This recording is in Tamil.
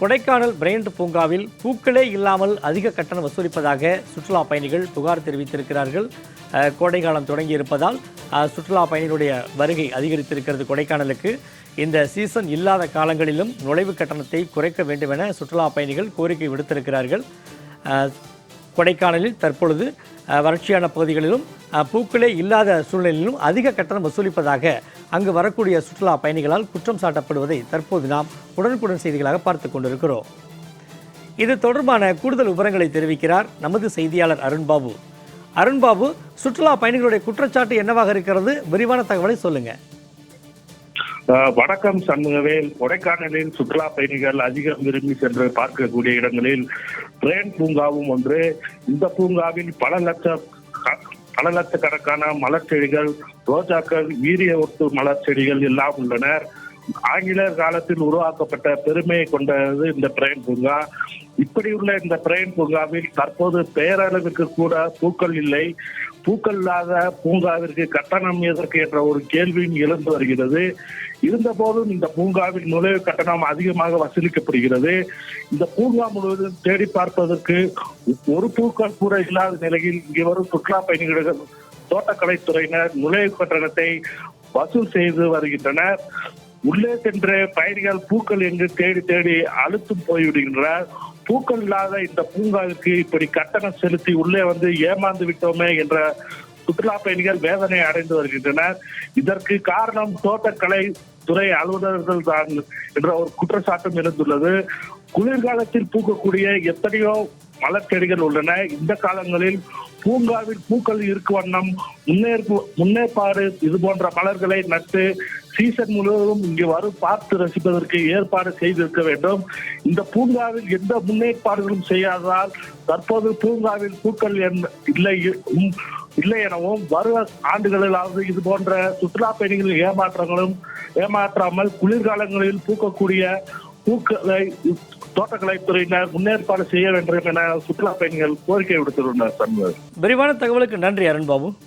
கொடைக்கானல் பிரைண்ட் பூங்காவில் பூக்களே இல்லாமல் அதிக கட்டணம் வசூலிப்பதாக சுற்றுலா பயணிகள் புகார் தெரிவித்திருக்கிறார்கள். கோடைக்காலம் கோடை காலம் தொடங்கி இருப்பதால் சுற்றுலா பயணிகளுடைய வருகை அதிகரித்திருக்கிறது கொடைக்கானலுக்கு. இந்த சீசன் இல்லாத காலங்களிலும் நுழைவு கட்டணத்தை குறைக்க வேண்டும் என சுற்றுலா பயணிகள் கோரிக்கை விடுத்திருக்கிறார்கள். கொடைக்கானலில் தற்பொழுது வறட்சியான பகுதிகளிலும் பூக்களே இல்லாத சூழ்நிலையிலும் அதிக கட்டணம் வசூலிப்பதாக அங்கு வரக்கூடிய சுற்றுலா பயணிகளால் குற்றம் சாட்டப்படுவதை தற்போது நாம் உடனுக்குடன் செய்திகளாக பார்த்து கொண்டிருக்கிறோம். இது தொடர்பான கூடுதல் விவரங்களை தெரிவிக்கிறார் நமது செய்தியாளர் அருண்பாபு. அருண்பாபு சுற்றுலா பயணிகளுடைய குற்றச்சாட்டு என்னவாக இருக்கிறது? விரிவான தகவலை சொல்லுங்கள் ஆஹ் சண்முகவேல் கொடைக்கானலில் சுற்றுலா பயணிகள் அதிகம் விரும்பி சென்று பார்க்கக்கூடிய இடங்களில் ட்ரெயின் பூங்காவும் ஒன்று. இந்த பூங்காவில் பல லட்சம் பல லட்சக்கணக்கான மலர் செடிகள் ரோஜாக்கள் வீரிய ஒட்டு மலர் செடிகள் எல்லாம் உள்ளனர். ஆங்கிலேயர் காலத்தில் உருவாக்கப்பட்ட பெருமையை கொண்டது இந்த பிரைன் பூங்கா. இப்படி உள்ள இந்த பிரைன் பூங்காவில் தற்போது பேரளவிற்கு கூட பூக்கள் இல்லை. பூக்கள் இல்லாத பூங்காவிற்கு கட்டணம் எதற்கு என்ற ஒரு கேள்வியும் எழுந்து வருகிறது. இருந்த போதும் இந்த பூங்காவில் நுழைவு கட்டணம் அதிகமாக வசூலிக்கப்படுகிறது. இந்த பூங்கா முழுவதும் தேடி பார்ப்பதற்கு ஒரு பூக்கள் கூட இல்லாத நிலையில் இங்கே வரும் சுற்றுலா பயணிகள் தோட்டக்கலைத்துறையினர் நுழைவு கட்டணத்தை வசூல் செய்து வருகின்றனர். உள்ளே சென்ற பயணிகள் பூக்கள் என்று தேடி தேடி அழுத்தும் போய்விடுகின்றார் பூக்கள் இல்லாத இந்த பூங்காவிற்கு இப்படி கட்டணம் செலுத்தி உள்ளே வந்து ஏமாந்து விட்டோமே என்ற சுற்றுலா பயணிகள் வேதனை அடைந்து வருகின்றனர். இதற்கு காரணம் தோட்டக்கலை துறை அலுவலர்கள் தான் என்ற ஒரு குற்றச்சாட்டும் இருந்துள்ளது குளிர்காலத்தில் பூக்கக்கூடிய எத்தனையோ மலர் செடிகள் உள்ளன. இந்த காலங்களில் பூங்காவில் பூக்கள் இருக்கும் வண்ணம் முன்னேற்பு முன்னேற்பாடு இது போன்ற மலர்களை நட்டு சீசன் முழுவதும் இங்கு வரும் பார்த்து ரசிப்பதற்கு ஏற்பாடு செய்திருக்க வேண்டும். இந்த பூங்காவில் எந்த முன்னேற்பாடுகளும் செய்யாததால் தற்போது பூங்காவில் பூக்கள் என்- இல்லை உம், இல்லை எனவும் வரும் ஆண்டுகளிலாவது இது போன்ற சுற்றுலா பயணிகளின் ஏமாற்றங்களும் ஏமாற்றாமல் குளிர்காலங்களில் பூக்கக்கூடிய பூக்களை தோட்டக்கலைத்துறையினர் முன்னேற்பாடு செய்ய வேண்டும் என சுற்றுலா பயணிகள் கோரிக்கை விடுத்துள்ளனர் விரிவான தகவலுக்கு நன்றி அருண்பாபு.